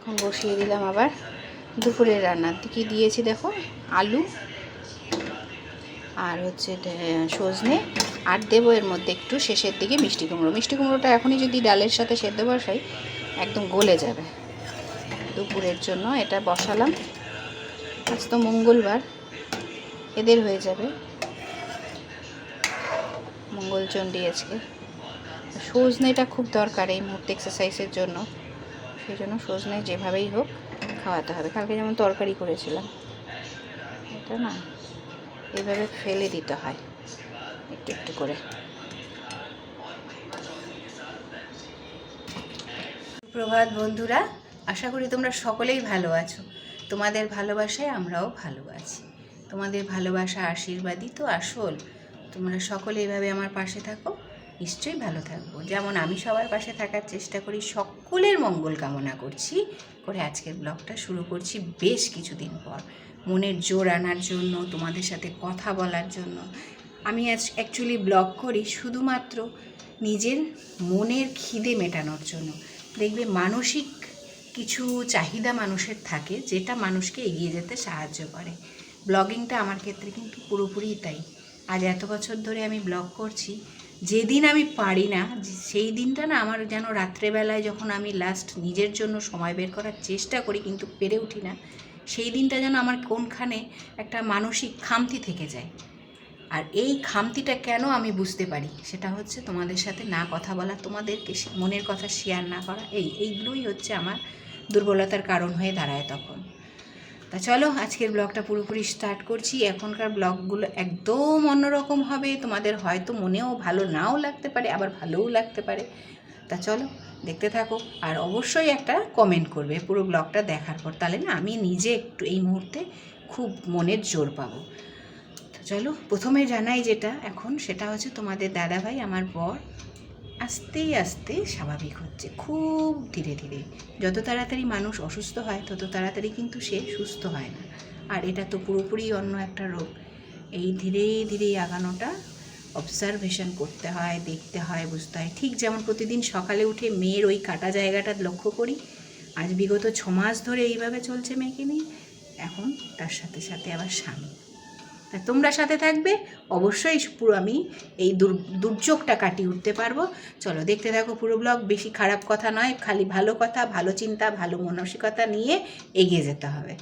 এখন বসিয়ে দিলাম আবার দুপুরের রান্না। কি দিয়েছি দেখো? আলু আর হচ্ছে সজনে। আর দেবো এর মধ্যে একটু শেষের দিকে মিষ্টি কুমড়ো। মিষ্টি কুমড়োটা এখনই যদি ডালের সাথে সেদ্ধ বসাই, একদম গলে যাবে। দুপুরের জন্য এটা বসালাম। আজ তো মঙ্গলবার, এদের হয়ে যাবে। মঙ্গলচণ্ডী আজকে। সজনেটা খুব দরকার এই মুহূর্তে এক্সারসাইজের জন্য। সেই জন্য সজনে যেভাবেই হোক খাওয়াতে হবে। কালকে যেমন তরকারি করেছিলাম, এটা না, এইভাবে ফেলে দিতে হয়, একটু একটু করে। প্রভাত বন্ধুরা, আশা করি তোমরা সকলেই ভালো আছো। তোমাদের ভালোবাসায় আমরাও ভালো আছি। তোমাদের ভালোবাসা আশীর্বাদই তো আসল। তোমরা সকলে এভাবে আমার পাশে থাকো। নিশ্চয়ই ভালো থাকব। যেমন আমি সবার পাশে থাকার চেষ্টা করি, সকলের মঙ্গল কামনা করছি। করে আজকের ব্লগটা শুরু করছি বেশ কিছুদিন পর। মনের জোর আনার জন্য, তোমাদের সাথে কথা বলার জন্য। আমি আজ অ্যাকচুয়ালি ব্লগ করি শুধুমাত্র নিজের মনের খিদে মেটানোর জন্য। দেখবে মানসিক কিছু চাহিদা মানুষের থাকে, যেটা মানুষকে এগিয়ে যেতে সাহায্য করে। ব্লগিংটা আমার ক্ষেত্রে কিন্তু পুরোপুরি তাই। আজ এত বছর ধরে আমি ব্লগ করছি যেদিন আমি পারি না, সেই দিনটা না আমার যেন রাত্রেবেলায় যখন আমি লাস্ট নিজের জন্য সময় বের করার চেষ্টা করি কিন্তু পেরে উঠি না, সেই দিনটা যেন আমার কোনখানে একটা মানসিক খামতি থেকে যায়। আর এই খামতিটা কেন আমি বুঝতে পারি? সেটা হচ্ছে তোমাদের সাথে না কথা বলা, তোমাদেরকে মনের কথা শেয়ার না করা, এই, এইগুলোই হচ্ছে আমার দুর্বলতার কারণ হয়ে দাঁড়ায় তখন। তা চলো, আজকের ব্লগটা পুরোপুরি স্টার্ট করছি। এখনকার ব্লগগুলো একদম অন্যরকম হবে। তোমাদের হয়তো মনেও ভালো নাও লাগতে পারে, আবার ভালোও লাগতে পারে। তা চলো, দেখতে থাকো আর অবশ্যই একটা কমেন্ট করবে পুরো ব্লগটা দেখার পর। তাহলে না, আমি নিজে একটু এই মুহূর্তে খুব মনের জোর পাবো। চলো, প্রথমে জানাই যেটা এখন, সেটা হচ্ছে তোমাদের দাদাভাই, আমার বর। আস্তে আস্তে স্বাভাবিক হচ্ছে, খুব ধীরে ধীরে। যত তাড়াতাড়ি মানুষ অসুস্থ হয়, তত তাড়াতাড়ি কিন্তু সে সুস্থ হয় না। আর এটা তো পুরোপুরি অন্য একটা রোগ। এই ধীরে ধীরে আগানোটা অবজারভেশন করতে হয়, দেখতে হয়, বুঝতে হয়। ঠিক যেমন প্রতিদিন সকালে উঠে মেয়ের ওই কাটা জায়গাটা লক্ষ্য করি, আজ বিগত ছ মাস ধরে এইভাবে চলছে মেয়েকে নিয়ে, এখন তার সাথে সাথে আবার স্বামী। তা তোমরা সাথে থাকবে। অবশ্যই পুরো আমি এই দুর, দুর্যোগটা কাটিয়ে উঠতে পারব। চলো দেখতে থাকো পুরো ব্লগ। বেশি খারাপ কথা নয়, খালি ভালো কথা, ভালো চিন্তা, ভালো মানসিকতা নিয়ে এগিয়ে যেতে হবে।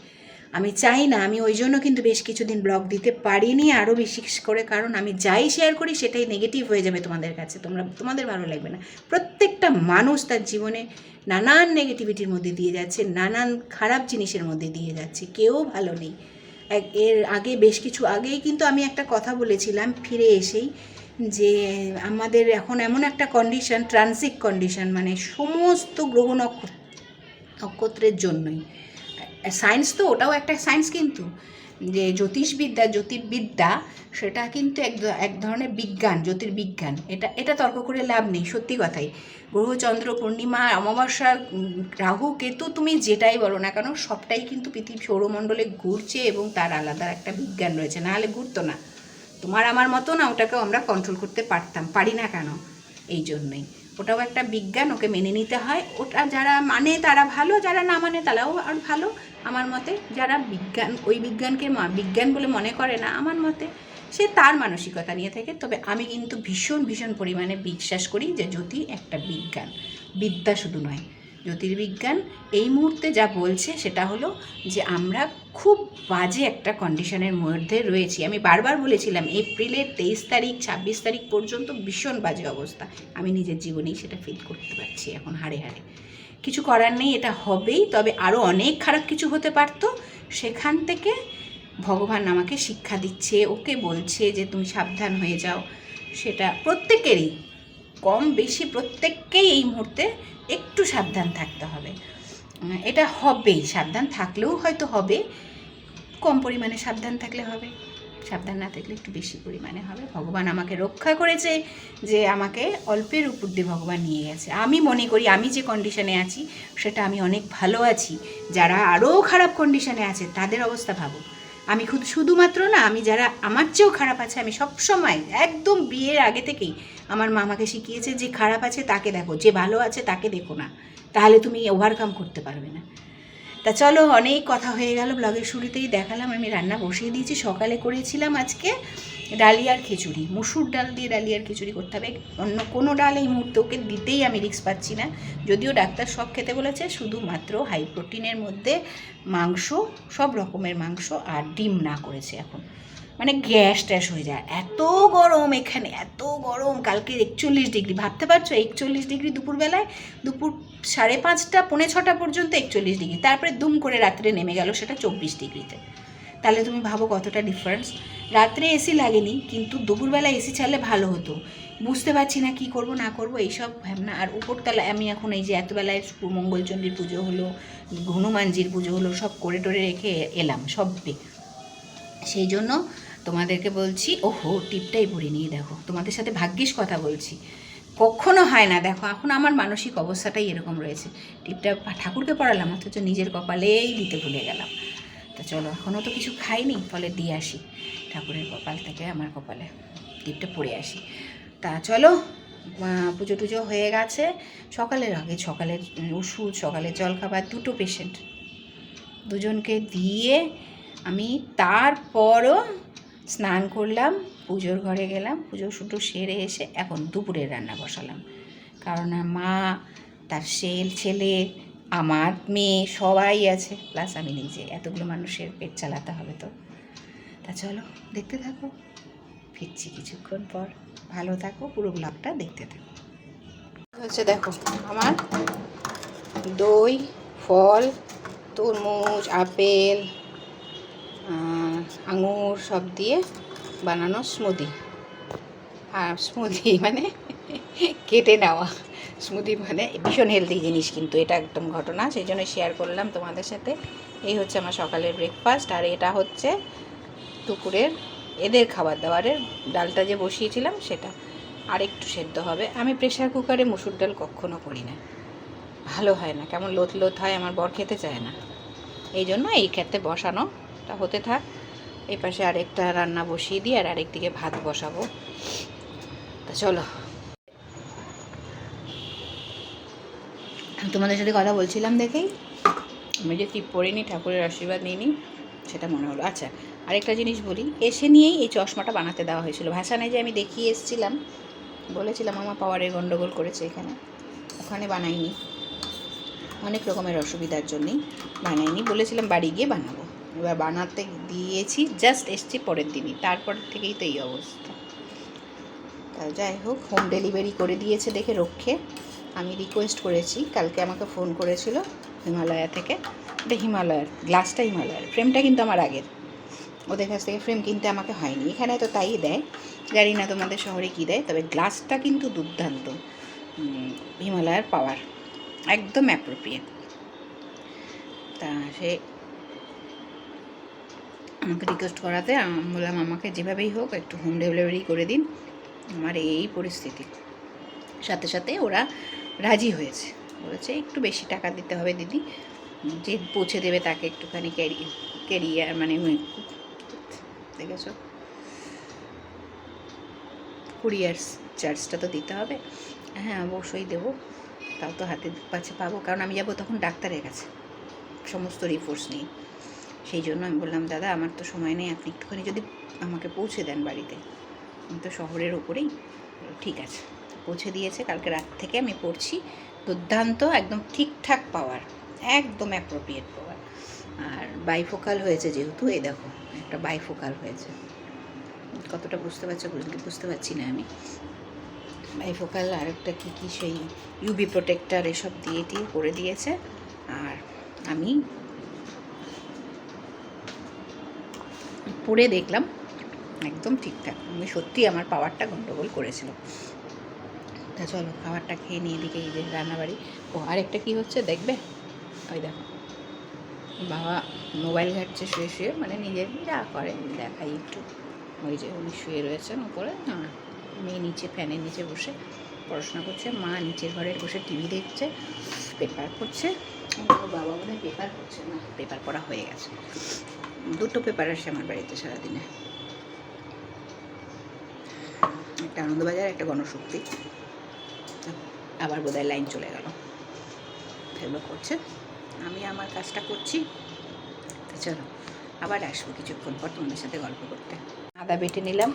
আমি চাই না, আমি ওই জন্য কিন্তু বেশ কিছুদিন ব্লগ দিতে পারিনি আরও বেশি করে, কারণ আমি যাই শেয়ার করি সেটাই নেগেটিভ হয়ে যাবে তোমাদের কাছে। তোমরা, তোমাদের ভালো লাগবে না। প্রত্যেকটা মানুষ তার জীবনে নানান নেগেটিভিটির মধ্যে দিয়ে যাচ্ছে, নানান খারাপ জিনিসের মধ্যে দিয়ে যাচ্ছে, কেউ ভালো নেই। এর আগে বেশ কিছু আগেই কিন্তু আমি একটা কথা বলেছিলাম ফিরে এসেই যে আমাদের এখন এমন একটা কন্ডিশন ট্রানজিক কন্ডিশন মানে সমস্ত গ্রহ নক্ষ- নক্ষত্রের জন্যই। সায়েন্স তো, ওটাও একটা সায়েন্স কিন্তু। যে জ্যোতিষবিদ্যা, জ্যোতির্বিদ্যা, সেটা কিন্তু এক এক ধরনের বিজ্ঞান, জ্যোতির্বিজ্ঞান। এটা এটা তর্ক করে লাভ নেই, সত্যি কথাই। গ্রহ, চন্দ্র, পূর্ণিমা, অমাবস্যা, রাহু, কেতু, তুমি যেটাই বলো না কেন, সবটাই কিন্তু পৃথিবী সৌরমণ্ডলে ঘুরছে এবং তার আলাদা একটা বিজ্ঞান রয়েছে। নাহলে ঘুরতো না। তোমার আমার মতো না, ওটাকেও আমরা কন্ট্রোল করতে পারতাম, পারি না কেন? এই জন্যই। ওটাও একটা বিজ্ঞান, ওকে মেনে নিতে হয়। ওটা যারা মানে তারা ভালো, যারা না মানে তারাও আর ভালো। আমার মতে যারা বিজ্ঞান, ওই বিজ্ঞানকে বিজ্ঞান বলে মনে করে না, আমার মতে সে তার মানসিকতা নিয়ে থাকে। তবে আমি কিন্তু ভীষণ ভীষণ পরিমাণে বিশ্বাস করি যে জ্যোতি একটা বিজ্ঞান। বিদ্যা শুধু নয়। জ্যোতির্বিজ্ঞান, এই মুহূর্তে যা বলছে সেটা হলো যে আমরা খুব বাজে একটা কন্ডিশনের মধ্যে রয়েছি। আমি বারবার বলেছিলাম, এপ্রিলের তেইশ তারিখ, ছাব্বিশ তারিখ পর্যন্ত ভীষণ বাজে অবস্থা। আমি নিজের জীবনেই সেটা ফিল করতে পারছি এখন হাড়ে হাড়ে। কিছু করার নেই, এটা হবেই, তবে আরও অনেক খারাপ কিছু হতে পারতো। সেখান থেকে ভগবান আমাকে শিক্ষা দিচ্ছে, ওকে বলছে যে তুমি সাবধান হয়ে যাও। সেটা প্রত্যেকেরই, কম বেশি প্রত্যেককেই এই মুহূর্তে একটু সাবধান থাকতে হবে। এটা হবেই, সাবধান থাকলেও হয়তো হবে, কম পরিমাণে সাবধান থাকলে হবে। সাবধান না থাকলে একটু বেশি পরিমাণে হবে। ভগবান আমাকে রক্ষা করেছে যে আমাকে অল্পের উপর দিয়ে ভগবান নিয়ে গেছে। আমি মনে করি, আমি যে কন্ডিশনে আছি, সেটা আমি অনেক ভালো আছি। যারা আরও খারাপ কন্ডিশনে আছে, তাদের অবস্থা ভাবো। আমি খুব শুধুমাত্র না, আমি যারা আমার চেয়েও খারাপ আছে, আমি সবসময়, একদম বিয়ের আগে থেকেই আমার মামাকে শিখিয়েছে যে খারাপ আছে তাকে দেখো, যে ভালো আছে তাকে দেখো না। তাহলে তুমি ওভারকাম করতে পারবে না। তা চলো, অনেক কথা হয়ে গেল ব্লগের শুরুতেই দেখালাম, আমি রান্না বসিয়ে দিয়েছি, সকালে করেছিলাম আজকে। ডালিয়ার খিচুড়ি। মুসুর ডাল দিয়ে ডালিয়ার খিচুড়ি করতে হবে। অন্য কোনো ডাল এই মুহূর্তে ওকে দিতেই আমি রিক্স পাচ্ছি না। যদিও ডাক্তার সব খেতে বলেছে, শুধুমাত্র হাই প্রোটিনের মধ্যে মাংস, সব রকমের মাংস আর ডিম না করেছে এখন। মানে গ্যাস ট্যাস হয়ে যায়। এত গরম এখানে, এত গরম। কালকে একচল্লিশ ডিগ্রি। ভাবতে পারছ? একচল্লিশ ডিগ্রি দুপুরবেলায়, দুপুর সাড়ে পাঁচটা, পৌনে ছটা পর্যন্ত একচল্লিশ ডিগ্রি। তারপরে দুম করে রাত্রে নেমে গেল সেটা চব্বিশ ডিগ্রিতে। তাহলে তুমি ভাবো কতটা ডিফারেন্স রাত্রে এসি লাগেনি, কিন্তু দুপুরবেলা এসি ছাড়লে ভালো হতো। বুঝতে পারছি না কি করব, না করব, এইসব ভাবনা। আর উপরতলায় আমি এখন এই যে এতবেলায় মঙ্গলচণ্ডীর পুজো হলো, হনুমানজির পুজো হলো, সব করে টোরে রেখে এলাম সবই সেই জন্য তোমাদেরকে বলছি, ওহো, টিপটাই পরে নিয়ে দেখো। তোমাদের সাথে ভাগ্যিস কথা বলছি। কখনো হয় না, দেখো, এখন আমার মানসিক অবস্থাটাই এরকম রয়েছে। টিপটা ঠাকুরকে পড়ালাম, অথচ নিজের কপালেই দিতে ভুলে গেলাম। তো চলো এখনও তো কিছু খাইনি, ফলে দিয়ে আসি। ঠাকুরের কপাল থেকে আমার কপালে টিপটা পড়ে আসি। তা চলো পুজো টুজো হয়ে গেছে। সকালের আগে, সকালের ওষুধ, সকালের জলখাবার, দুটো পেশেন্ট দুজনকে দিয়ে আমি তারপরও স্নান করলাম, পুজোর ঘরে গেলাম, পুজো শুটু সেরে এসে এখন দুপুরের রান্না বসালাম। কারণ মা, তার সেল, ছেলে আমার মেয়ে সবাই আছে। প্লাস আমি নিজে। এতগুলো মানুষের পেট চালাতে হবে তো। তা চলো, দেখতে থাকো। ফিরছি কিছুক্ষণ পর। ভালো থাকো, পুরো ব্লগটা দেখতে থাকো। হচ্ছে দেখো, আমার দই, ফল, তরমুজ, আপেল আঙুর সব দিয়ে বানানো স্মুদি আর স্মুদি মানে কেটে নেওয়া। স্মুদি মানে ভীষণ হেলদি জিনিস কিন্তু এটা একদম ঘটনা সেই জন্য শেয়ার করলাম তোমাদের সাথে। এই হচ্ছে আমার সকালের ব্রেকফাস্ট আর এটা হচ্ছে দুপুরের এদের খাবার দাবারের ডালটা যে বসিয়েছিলাম, সেটা আর একটু সেদ্ধ হবে। আমি প্রেশার কুকারে মুসুর ডাল কখনো করি না। ভালো হয় না, কেমন লোথ লোথ হয়, আমার বর খেতে চায় না। এই জন্য এই ক্ষেত্রে বসানোটা হতে থাক। এই পাশে আরেকটা রান্না বসিয়ে দিই, আর আরেক দিকে ভাত বসাবো। তা চলো। তোমাদের সাথে কথা বলছিলাম দেখেই। আমি যে টিপ পড়িনি ঠাকুরের আশীর্বাদ নিইনি সেটা মনে হলো। আচ্ছা আরেকটা জিনিস বলি। এসে নিয়েই এই চশমাটা বানাতে দেওয়া হয়েছিল। ভাসানে যে আমি দেখিয়ে এসেছিলাম। বলেছিলাম, আমার পাওয়ারের গন্ডগোল করেছে এখানে। ওখানে বানাইনি। অনেক রকমের অসুবিধার জন্যই বানাইনি। বলেছিলাম, বাড়ি গিয়ে বানাবো। এবার বানাতে দিয়েছি, জাস্ট এসছি পরের দিনই। তারপর থেকেই তো এই অবস্থা। তা যাই হোক, হোম ডেলিভারি করে দিয়েছে দেখে রক্ষে। আমি রিকোয়েস্ট করেছি, কালকে আমাকে ফোন করেছিল হিমালয়া থেকে। এটা হিমালয়ার গ্লাসটা হিমালয়ার ফ্রেমটা কিন্তু আমার আগের। ওদের কাছ থেকে ফ্রেম কিনতে আমাকে হয়নি। এখানে তো তাই দেয়। জানি না তোমাদের শহরে কী দেয়, তবে গ্লাসটা কিন্তু দুর্দান্ত। হিমালয়ার পাওয়ার একদম অ্যাপ্রোপ্রিয়েট তা সে আমাকে রিকোয়েস্ট করাতে বললাম আমাকে যেভাবেই হোক একটু হোম ডেলিভারি করে দিন। আমার এই পরিস্থিতি। সাথে সাথে ওরা রাজি হয়েছে। বলেছে, একটু বেশি টাকা দিতে হবে দিদি। যে পৌঁছে দেবে তাকে একটুখানি ক্যারি, ক্যারিয়ার মানে দেখেছ? কুরিয়ার চার্জটা তো দিতে হবে। হ্যাঁ অবশ্যই দেবো। তাও তো হাতে কাছে পাবো। কারণ আমি যাব তখন ডাক্তারের কাছে। সমস্ত রিপোর্টস নিয়ে। সেই জন্য আমি বললাম, দাদা, আমার তো সময় নেই। আপনি একটুখানি যদি আমাকে পৌঁছে দেন বাড়িতে। আমি তো শহরের ওপরেই। ঠিক আছে। পৌঁছে দিয়েছে। কালকে রাত থেকে আমি পড়ছি। দুর্দান্ত, একদম ঠিকঠাক পাওয়ার একদম অ্যাপ্রোপ্রিয়েট পাওয়ার আর বাইফোকাল হয়েছে যেহেতু, এই দেখো, একটা বাইফোকাল হয়েছে। কতটা বুঝতে পারছ বুঝতে বুঝতে পারছি না আমি। বাইফোকাল আর একটা কী কী সেই ইউবি প্রোটেক্টার এসব দিয়ে দিয়ে করে দিয়েছে। আর আমি পরে দেখলাম, একদম ঠিকঠাক। আমি সত্যি আমার পাওয়ারটা গন্ডগোল করেছিল। তা চলো খাবারটা খেয়ে নিয়ে এদিকে এই যে রান্নাবাড়ি। ও, আরেকটা কী হচ্ছে দেখবে? ওই দেখো। বাবা মোবাইল ঘাটছে শুয়ে শুয়ে মানে নিজের যা করে দেখাই একটু। ওই যে উনি শুয়ে রয়েছেন উপরে। আর মেয়ে নিচে, ফ্যানের নিচে বসে পড়াশোনা করছে। মা নিচের ঘরে বসে টিভি দেখছে, পেপার পড়ছে। বাবা মনে পেপার পড়ছে না, পেপার পড়া হয়ে গেছে। দুটো পেপার আসে আমার বাড়িতে সারাদিনে। একটা আনন্দবাজার, একটা গণশক্তি। আবার বোধহয় লাইন চলে গেল। এগুলো করছে। আমি আমার কাজটা করছি। চলো, আবার আসব কিছুক্ষণ পর তোমাদের সাথে গল্প করতে। আদা বেটে নিলাম।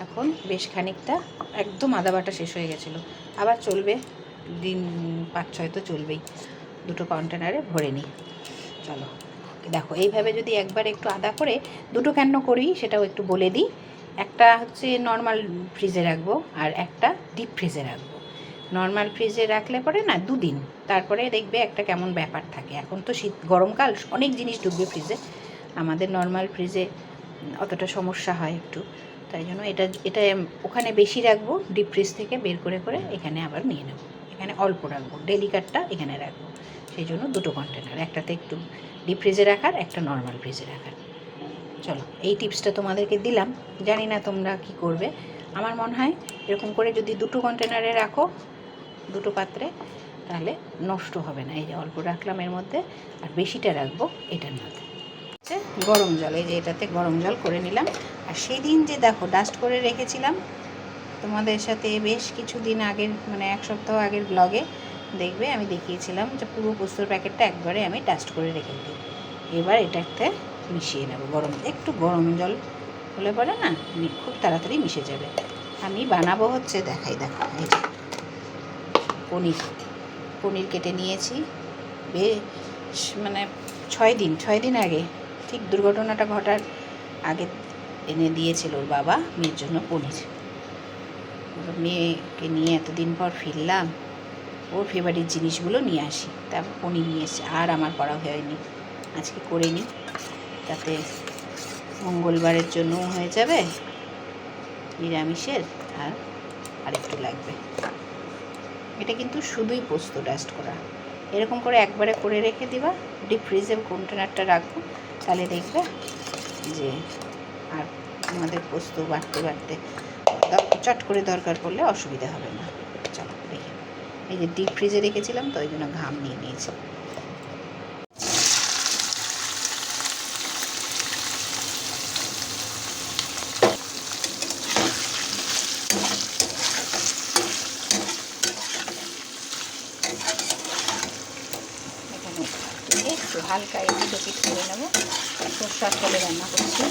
এখন বেশ খানিকটা, একদম আদা বাটা শেষ হয়ে গেছিল। আবার চলবে, দিন পাঁচ ছয় তো চলবেই। দুটো কন্টেনারে ভরে নিই। চলো, দেখো, এইভাবে যদি একবার একটু আদা করে দুটো কেন করি সেটাও একটু বলে দিই। একটা হচ্ছে নর্মাল ফ্রিজে রাখব আর একটা ডিপ ফ্রিজে রাখব। নর্মাল ফ্রিজে রাখলে পরে না দুদিন। তারপরে দেখবে একটা কেমন ব্যাপার থাকে। এখন তো শীত, গরমকাল, অনেক জিনিস ঢুকবে ফ্রিজে আমাদের নর্মাল ফ্রিজে অতটা সমস্যা হয় একটু। তাই জন্য এটা এটা ওখানে বেশি রাখব ডিপ ফ্রিজ থেকে বের করে করে এখানে আবার নিয়ে নেব। এখানে অল্প রাখব ডেলিকাটটা এখানে রাখব। সেই জন্য দুটো কন্টেনার একটাতে একটু ডিপ ফ্রিজে রাখার, একটা নর্মাল ফ্রিজে রাখার। চলো, এই টিপসটা তোমাদেরকে দিলাম। জানি না তোমরা কি করবে। আমার মনে হয় এরকম করে যদি দুটো কন্টেনারে রাখো দুটো পাত্রে, তাহলে নষ্ট হবে না। এই যে অল্প রাখলাম এর মধ্যে, আর বেশিটা রাখব এটার মধ্যে। হচ্ছে গরম জল, এই যে এটাতে গরম জল করে নিলাম। আর সেদিন যে দেখো ডাস্ট করে রেখেছিলাম, তোমাদের সাথে বেশ কিছুদিন আগের মানে এক সপ্তাহ আগের ব্লগে দেখবে, আমি দেখিয়েছিলাম যে পুরো পোস্তর প্যাকেটটা একবারে আমি ডাস্ট করে রেখে দিই। এবার এটাতে মিশিয়ে নেব গরম, একটু গরম জল হলে পরে না খুব তাড়াতাড়ি মিশে যাবে। আমি বানাবো হচ্ছে, দেখাই, দেখো, এই পনির পনির কেটে নিয়েছি। বেশ মানে ছয় দিন ছয় দিন আগে, ঠিক দুর্ঘটনাটা ঘটার আগে এনে দিয়েছিল ওর বাবা মেয়ের জন্য পনির। মেয়েকে নিয়ে এতদিন পর ফিরলাম, ওর ফেভারিট জিনিসগুলো নিয়ে আসি, তারপর পনির নিয়ে এসে আর আমার করা হয়নি, আজকে করে নিই তাতে মঙ্গলবারের জন্যও হয়ে যাবে, নিরামিষের, আর আরেকটু লাগবে। কিন্তু শুধুই পোস্ত ডাস্ট করা। এরকম করে একবারে করে রেখে দিবা ডিপ ফ্রিজে কন্টেনারটা রাখব, তাহলে দেখবে যে আর আমাদের পোস্ত বাড়তে বাড়তে চট করে দরকার পড়লে অসুবিধা হবে না। চলো দেখি। এই যে ডিপ ফ্রিজে রেখেছিলাম, তো ওই জন্য ঘাম নিয়ে নিয়েছি এখানে একটু হালকা একটু ডেপিট করে নেব। সর্ষার তেলে রান্না করছি।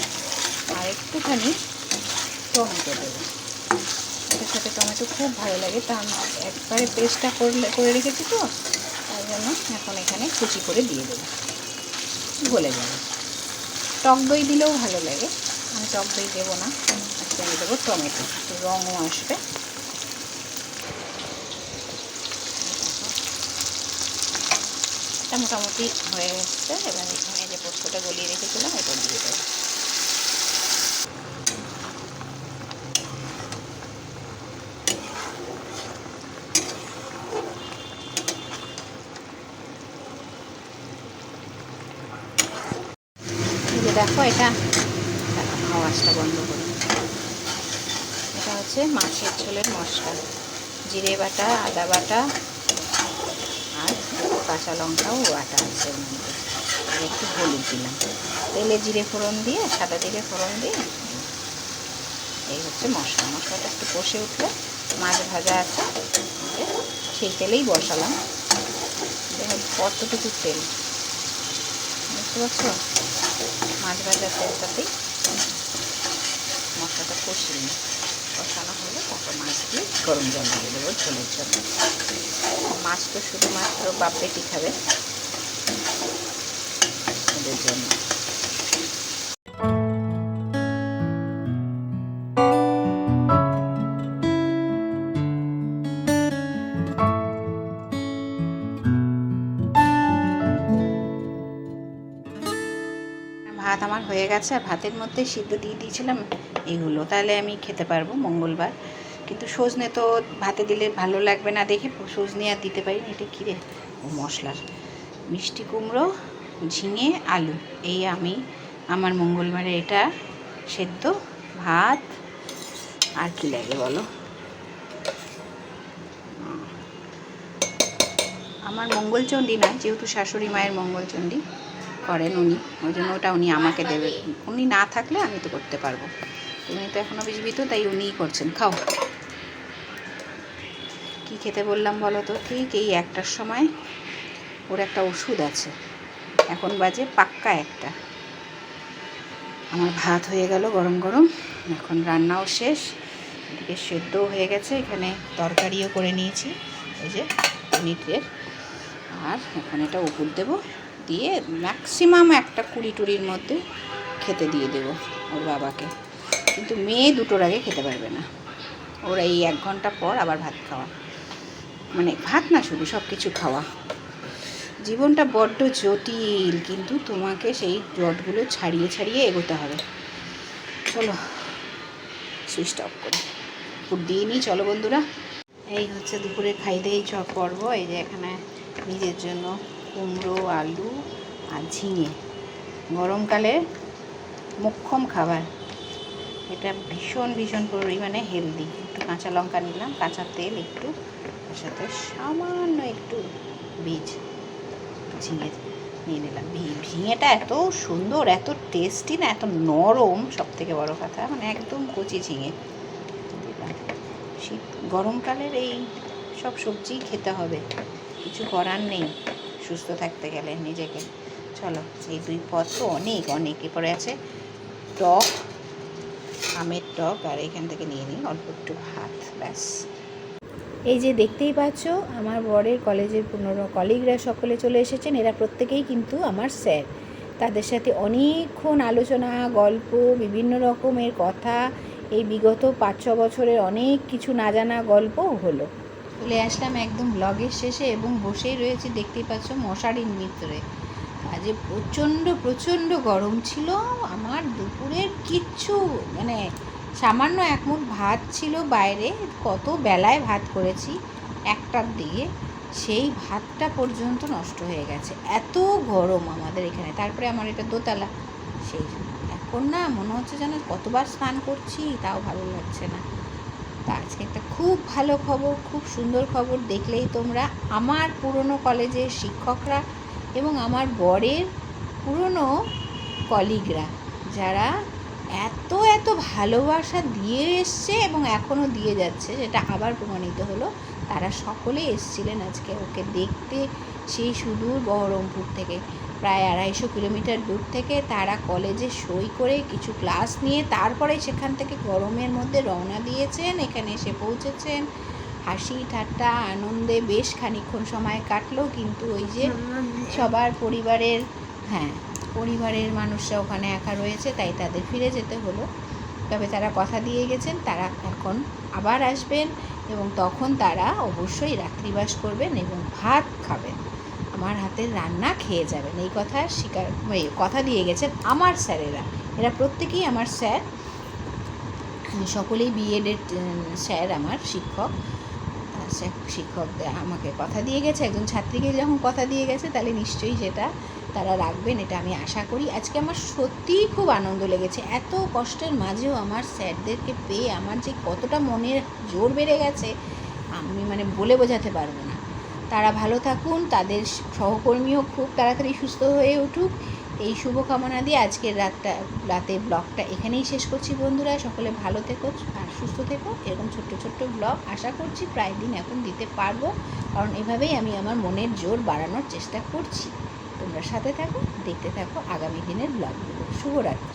আর একটুখানি টমেটো দেবো। এটার সাথে টমেটো খুব ভালো লাগে। তা আমি একবারে পেস্টটা করলে, করে রেখেছি তো, তাই জন্য এখন এখানে কুচি করে দিয়ে দেবো। গলে যাবে। টক দই দিলেও ভালো লাগে। আমি টক দই দেবো না। আজকে আমি দেবো টমেটো। রঙও আসবে। এটা মোটামুটি হয়ে এসছে। এবার এখানে যে পোস্তটা গলিয়ে রেখেছিলাম, এটা দিয়ে দেবো। দেখো, এটা আওয়াজটা বন্ধ করি। এটা হচ্ছে মাছের ঝোলের মশলা। জিরে বাটা, আদা বাটা কাঁচা লঙ্কাও বাটা আছে এর মধ্যে। একটু হলুদ দিলাম। তেলে জিরে ফোড়ন দিয়ে, সাদা জিরে ফোড়ন দিয়ে, এই হচ্ছে মশলা। মশলাটা একটু কষে উঠলে মাছ ভাজা আছে। সেই তেলেই বসালাম। দেখো কতটুকু তেল। বুঝতে পারছ মাছ ভাজা তেলটাতেই মশলাটা কষিয়ে কষানো হলে তারপর মাছ দিয়ে গরম জল দিয়ে দেবো ঝোলের জন্য। মাছ তো শুধুমাত্র বাপ বেটি খাবে। ওদের জন্য। ভাত আমার হয়ে গেছে আর ভাতের মধ্যে সিদ্ধ দিয়ে দিয়েছিলাম এগুলো। তাহলে আমি খেতে পারব মঙ্গলবার। কিন্তু সজনে তো ভাতে দিলে ভালো লাগবে না দেখে, সজনে আর দিতে পারি এটা কী রে? ও মশলার। মিষ্টি কুমড়ো, ঝিঙে, আলু, এই আমি আমার মঙ্গলবারে এটা সেদ্ধ, ভাত, আর কি লাগে বলো? আমার মঙ্গলচণ্ডী না, যেহেতু শাশুড়ি মায়ের মঙ্গলচণ্ডী করেন উনি, ওই জন্য ওটা উনি আমাকে দেবে উনি না থাকলে আমি তো করতে পারব। উনি তো এখনও জীবিত তাই উনিই করছেন। খাও। খেতে বললাম, বলো তো, ঠিক এই একটার সময় ওর একটা ওষুধ আছে। এখন বাজে পাক্কা একটা। আমার ভাত হয়ে গেল গরম গরম, এখন রান্নাও শেষ। এদিকে সেদ্ধও হয়ে গেছে, এখানে তরকারিও করে নিয়েছি, এই যে পনিরের আর এখন এটা উপর দেবো, দিয়ে ম্যাক্সিমাম একটা কুড়ি টুড়ির মধ্যে খেতে দিয়ে দেব ওর বাবাকে। কিন্তু মেয়ে দুটোর আগে খেতে পারবে না। ওরা এই এক ঘণ্টা পর আবার ভাত খাওয়া। মানে ভাত না শুধু সব কিছু খাওয়া। জীবনটা বড্ড জটিল, কিন্তু তোমাকে সেই জটগুলো ছাড়িয়ে ছাড়িয়ে এগোতে হবে। চলো সুইচটা অফ করে। দিয়ে নিই, চলো বন্ধুরা। এই হচ্ছে দুপুরে খাই দেই চক পর্ব। এই যে এখানে নিজের জন্য কুমড়ো, আলু আর ঝিঙে। গরমকালে মোক্ষম খাবার। এটা ভীষণ ভীষণ পরিমাণে হেলদি একটু কাঁচা লঙ্কা নিলাম, কাঁচা তেল, একটু তার সাথে সামান্য একটু বীজ, ঝিঙে নিয়ে নিলাম। ঝিঙেটা এত সুন্দর, এত টেস্টি না, এত নরম সব থেকে বড় কথা মানে একদম কচি ঝিঙে। শীত, গরমকালের এই সব সবজি খেতে হবে। কিছু করার নেই, সুস্থ থাকতে গেলে নিজেকে। চলো, এই দুই পথ তো অনেক অনেক এরপরে আছে। টক আমের টক আর এখান থেকে নিয়ে নিই অল্প একটু ভাত, ব্যাস। এই যে দেখতেই পাচ্ছ, আমার বরের কলেজের পুনরো কলিগরা সকলে চলে এসেছেন, এরা প্রত্যেকেই কিন্তু আমার স্যার। তাদের সাথে অনেকক্ষণ আলোচনা, গল্প, বিভিন্ন রকমের কথা, এই বিগত পাঁচ, ছ বছরের অনেক কিছু না জানা গল্প হলো। চলে আসলাম একদম ব্লগের শেষে এবং বসেই রয়েছি দেখতেই পাচ্ছ মশারির ভিতরে। আজ প্রচণ্ড প্রচণ্ড গরম ছিল, আমার দুপুরের কিচ্ছু মানে সামান্য এক মুঠ ভাত ছিল বাইরে, কত বেলায় ভাত করেছি একটার দিকে সেই ভাতটা পর্যন্ত নষ্ট হয়ে গেছে। এত গরম আমাদের এখানে, তারপরে আমার এটা দোতলা, সেই জন্য। এখন না মনে হচ্ছে যেন কতবার স্নান করছি, তাও ভালো লাগছে না। তা আজকে একটা খুব ভালো খবর, খুব সুন্দর খবর দেখলেই তোমরা আমার পুরনো কলেজের শিক্ষকরা এবং আমার বরের পুরনো কলিগরা যারা এত এত ভালোবাসা দিয়ে এসছে এবং এখনও দিয়ে যাচ্ছে, যেটা আবার প্রমাণিত হলো, তারা সকলে এসছিলেন আজকে ওকে দেখতে সেই সুদূর বহরমপুর থেকে। প্রায় আড়াইশো কিলোমিটার দূর থেকে তারা কলেজে সই করে কিছু ক্লাস নিয়ে তারপরে সেখান থেকে গরমের মধ্যে রওনা দিয়েছেন, এখানে এসে পৌঁছেছেন। হাসি, ঠাট্টা, আনন্দে বেশ খানিকক্ষণ সময় কাটলো, কিন্তু ওই যে সবার পরিবারের হ্যাঁ পরিবারের মানুষরা ওখানে একা রয়েছে, তাই তাদের ফিরে যেতে হলো। তবে তারা কথা দিয়ে গেছেন, তারা এখন আবার আসবেন এবং তখন তারা অবশ্যই রাত্রিবাস করবেন এবং ভাত খাবেন। আমার হাতের রান্না খেয়ে যাবেন। এই কথা স্বীকার কথা দিয়ে গেছেন আমার স্যারেরা। এরা প্রত্যেকেই আমার স্যার। সকলেই বিএডের স্যার, আমার শিক্ষক। শিক্ষক আমাকে কথা দিয়ে গেছে, একজন ছাত্রীকে যখন কথা দিয়ে গেছে, তাহলে নিশ্চয়ই সেটা তারা রাখবেন, এটা আমি আশা করি। আজকে আমার সত্যিই খুব আনন্দ লেগেছে। এত কষ্টের মাঝেও আমার স্যারদেরকে পেয়ে আমার যে কতটা মনের জোর বেড়ে গেছে, আমি মানে বলে বোঝাতে পারব না। তারা ভালো থাকুন, তাদের সহকর্মীও খুব তাড়াতাড়ি সুস্থ হয়ে উঠুক। এই শুভকামনা দিয়ে আজকের রাতটা রাতে ব্লগটা এখানেই শেষ করছি বন্ধুরা, সকলে ভালো থেকো আর সুস্থ থেকো। এরকম ছোট্ট ছোট্ট ব্লগ আশা করছি প্রায় দিন এখন দিতে পারব। কারণ এভাবেই আমি আমার মনের জোর বাড়ানোর চেষ্টা করছি। তোমরা সাথে থাকো, দেখতে থাকো আগামী দিনের ব্লগগুলো শুভরাত্রি।